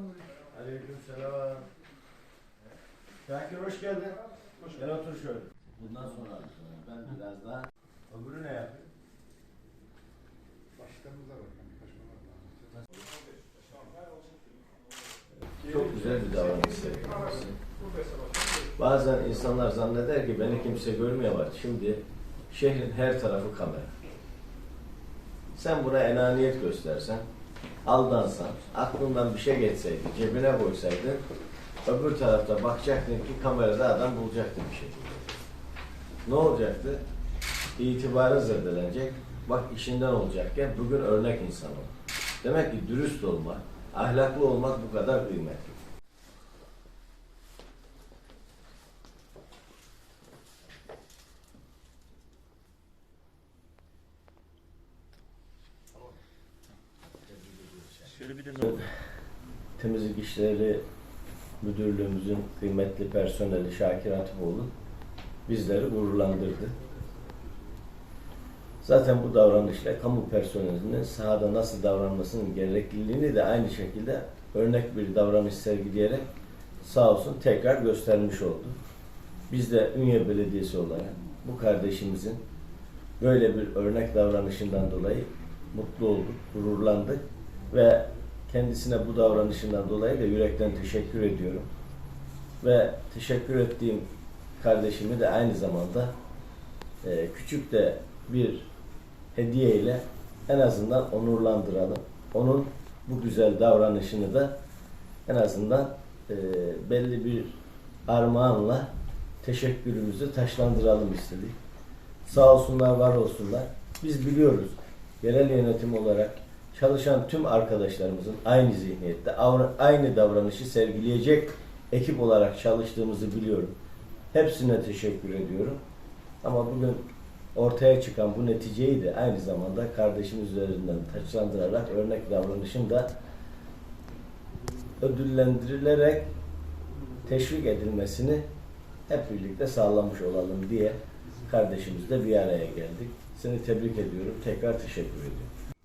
Selamünaleyküm. Aleykümselam. Şakir hoş geldin. Hoş Gel otur şöyle. Bundan sonra ben biraz daha öbürü ne yapayım? Başkanımıza bakalım. Çok güzel bir davranış sergilemişsin. Bazen insanlar zanneder ki beni kimse görmüyor var. Şimdi şehrin her tarafı kamera. Sen buna enaniyet göstersen, aldansan, aklından bir şey geçseydi, cebine koysaydın, öbür tarafta bakacaktın ki kamerada adam bulacaktın bir şekilde. Ne olacaktı? İtibarın zedelenecek. Bak işinden olacakken bugün örnek insan ol. Demek ki dürüst olmak, ahlaklı olmak bu kadar kıymetli. Temizlik İşleri Müdürlüğümüzün kıymetli personeli Şakir Hatipoğlu bizleri gururlandırdı. Zaten bu davranışla kamu personelinin sahada nasıl davranmasının gerekliliğini de aynı şekilde örnek bir davranış sergileyerek sağ olsun tekrar göstermiş oldu. Biz de Ünye Belediyesi olarak bu kardeşimizin böyle bir örnek davranışından dolayı mutlu olduk, gururlandık ve kendisine bu davranışından dolayı da yürekten teşekkür ediyorum. Ve teşekkür ettiğim kardeşimi de aynı zamanda e, küçük de bir hediye ile en azından onurlandıralım. Onun bu güzel davranışını da en azından e, belli bir armağanla teşekkürümüzü taşlandıralım istedik. Sağ olsunlar, var olsunlar. Biz biliyoruz yerel yönetim olarak çalışan tüm arkadaşlarımızın aynı zihniyette, aynı davranışı sergileyecek ekip olarak çalıştığımızı biliyorum. Hepsine teşekkür ediyorum. Ama bugün ortaya çıkan bu neticeyi de aynı zamanda kardeşimiz üzerinden taçlandırarak örnek davranışın da ödüllendirilerek teşvik edilmesini hep birlikte sağlamış olalım diye kardeşimizle bir araya geldik. Seni tebrik ediyorum. Tekrar teşekkür ediyorum.